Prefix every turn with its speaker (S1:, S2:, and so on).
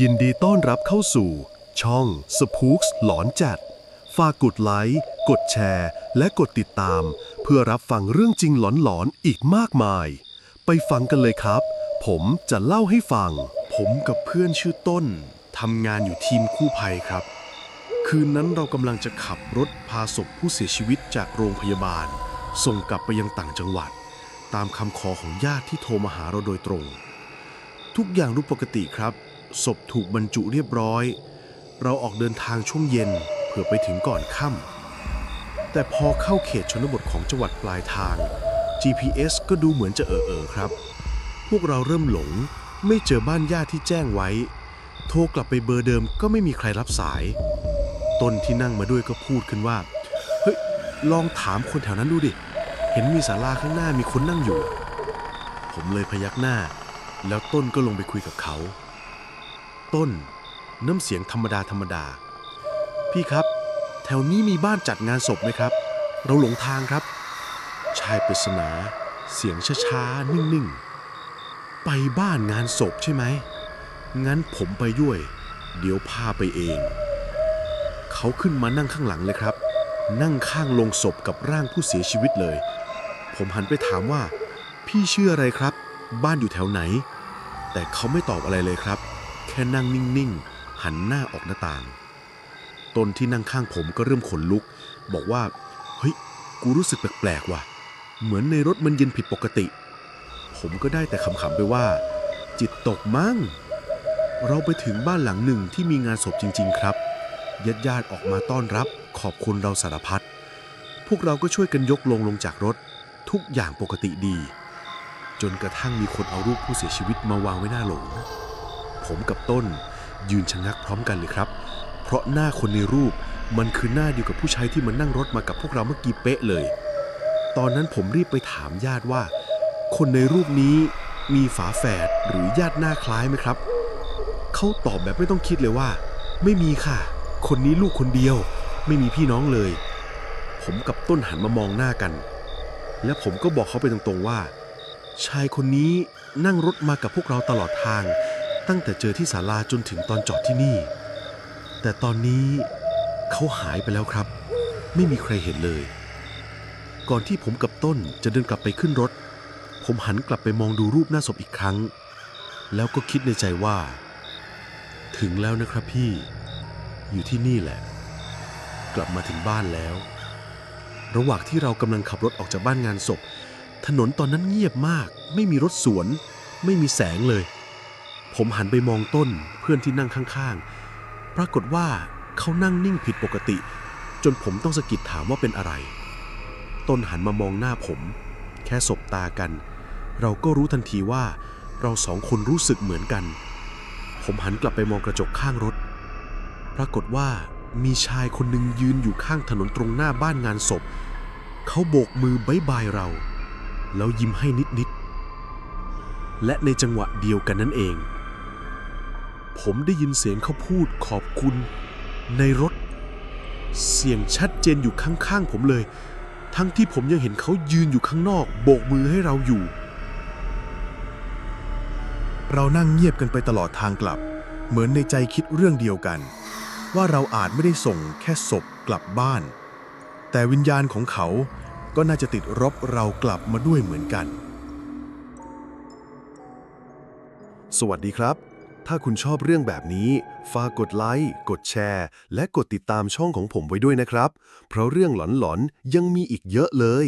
S1: ยินดีต้อนรับเข้าสู่ ช่อง Spooks หลอนจัด ฝากกดไลค์ กดแชร์ และกดติดตาม เพื่อรับฟังเรื่องจริงหลอนๆอีกมากมาย ไปฟังกันเลยครับ ผมจะเล่าให้ฟัง
S2: ผมกับเพื่อนชื่อต้นทำงานอยู่ทีมกู้ภัยครับ คืนนั้นเรากำลังจะขับรถพาศพผู้เสียชีวิตจากโรงพยาบาล ส่งกลับไปยังต่างจังหวัด ตามคำขอของญาติที่โทรมาหาเราโดยตรง ทุกอย่างดูปกติครับ ศพถูกบรรจุเรียบร้อย เราออกเดินทางช่วงเย็นเพื่อไปถึงก่อนค่ำแต่พอเข้าเขตชนบทของจังหวัดปลายทาง GPS ก็ดูเหมือนจะเออเออครับ พวกเราเริ่มหลงไม่เจอบ้านญาติที่แจ้งไว้ โทรกลับไปเบอร์เดิมก็ไม่มีใครรับสาย ต้นที่นั่งมาด้วยก็พูดขึ้นว่า เฮ้ย ลองถามคนแถวนั้นดูดิ เห็นมีศาลาข้างหน้ามีคนนั่งอยู่ ผมเลยพยักหน้า แล้วต้นก็ลงไปคุยกับเขา ต้น น้ำเสียงธรรมดาธรรมดา พี่ครับ แถวนี้มีบ้านจัดงานศพไหมครับ เราหลงทางครับ ชายปริศนาเสียงช้าๆ นิ่งๆ ไปบ้านงานศพใช่ไหม งั้นผมไปด้วย เดี๋ยวพาไปเอง เขาขึ้นมานั่งข้างหลังเลยครับ นั่งข้างลงศพกับร่างผู้เสียชีวิตเลย ผมหันไปถามว่า พี่ชื่ออะไรครับ บ้านอยู่แถวไหน แต่เขาไม่ตอบอะไรเลยครับ ค่นั่งนิ่งๆ หันหน้าออกหน้าต่าง ตนที่นั่งข้างผมก็เริ่มขนลุก บอกว่า เฮ้ย กูรู้สึกแปลกๆว่ะ เหมือนในรถมันเย็นผิดปกติ ผมก็ได้แต่ขำๆไปว่า จิตตกมั้ง เราไปถึงบ้านหลังหนึ่งที่มีงานศพจริง ๆ ครับ ญาติญาติๆออกมาต้อนรับขอบคุณเราสารพัด พวกเราก็ช่วยกันยกลงลงจากรถ ทุกอย่างปกติดี จนกระทั่งมีคนเอารูปผู้เสียชีวิตมาวางไว้หน้าโหลง ผมกับต้น ยืนชะงักพร้อมกันเลยครับ เพราะหน้าคนในรูปมันคือหน้าเดียวกับผู้ชายที่มานั่งรถมากับพวกเราเมื่อกี้เป๊ะเลย ตอนนั้นผมรีบไปถามญาติว่า คนในรูปนี้มีฝาแฝดหรือญาติหน้าคล้ายไหมครับ เขาตอบแบบไม่ต้องคิดเลยว่า ไม่มีค่ะ คนนี้ลูกคนเดียว ไม่มีพี่น้องเลย ผมกับต้นหันมามองหน้ากัน และผมก็บอกเขาไปตรงๆว่า ชายคนนี้นั่งรถมากับพวกเราตลอดทาง ตั้งแต่เจอที่ศาลาจนถึงตอนจอดที่นี่ แต่ตอนนี้เขาหายไปแล้วครับ ไม่มีใครเห็นเลย ก่อนที่ผมกับต้นจะเดินกลับไปขึ้นรถ ผมหันกลับไปมองดูรูปหน้าศพอีกครั้ง แล้วก็คิดในใจว่า ถึงแล้วนะครับพี่ อยู่ที่นี่แหละ กลับมาถึงบ้านแล้ว ระหว่างที่เรากำลังขับรถออกจากบ้านงานศพ ถนนตอนนั้นเงียบมาก ไม่มีรถสวน ไม่มีแสงเลย ผมหันไปมองต้นเพื่อนที่นั่งข้างๆ ปรากฏว่าเขานั่งนิ่งผิดปกติ จนผมต้องสะกิดถามว่าเป็นอะไร ต้นหันมามองหน้าผม แค่สบตากัน เราก็รู้ทันทีว่าเราสองคนรู้สึกเหมือนกัน ผมหันกลับไปมองกระจกข้างรถ ปรากฏว่ามีชายคนหนึ่งยืนอยู่ข้างถนนตรงหน้าบ้านงานศพ เขาโบกมือบายบายเรา แล้วยิ้มให้นิดๆและในจังหวะเดียวกันนั่นเอง ผมได้ยินเสียงเขาพูดขอบคุณ ในรถ เสียงชัดเจนอยู่ข้างๆผมเลย ทั้งที่ผมยังเห็นเขายืนอยู่ข้างนอก โบกมือให้เราอยู่
S3: เรานั่งเงียบกันไปตลอดทางกลับ เหมือนในใจคิดเรื่องเดียวกัน ว่าเราอาจไม่ได้ส่งแค่ศพกลับบ้าน แต่วิญญาณของเขาก็น่าจะติดรบเรากลับมาด้วยเหมือนกัน
S1: สวัสดีครับ ถ้าคุณชอบเรื่องแบบนี้ ฝากกดไลค์ กดแชร์ และกดติดตามช่องของผมไว้ด้วยนะครับ เพราะเรื่องหลอนๆยังมีอีกเยอะเลย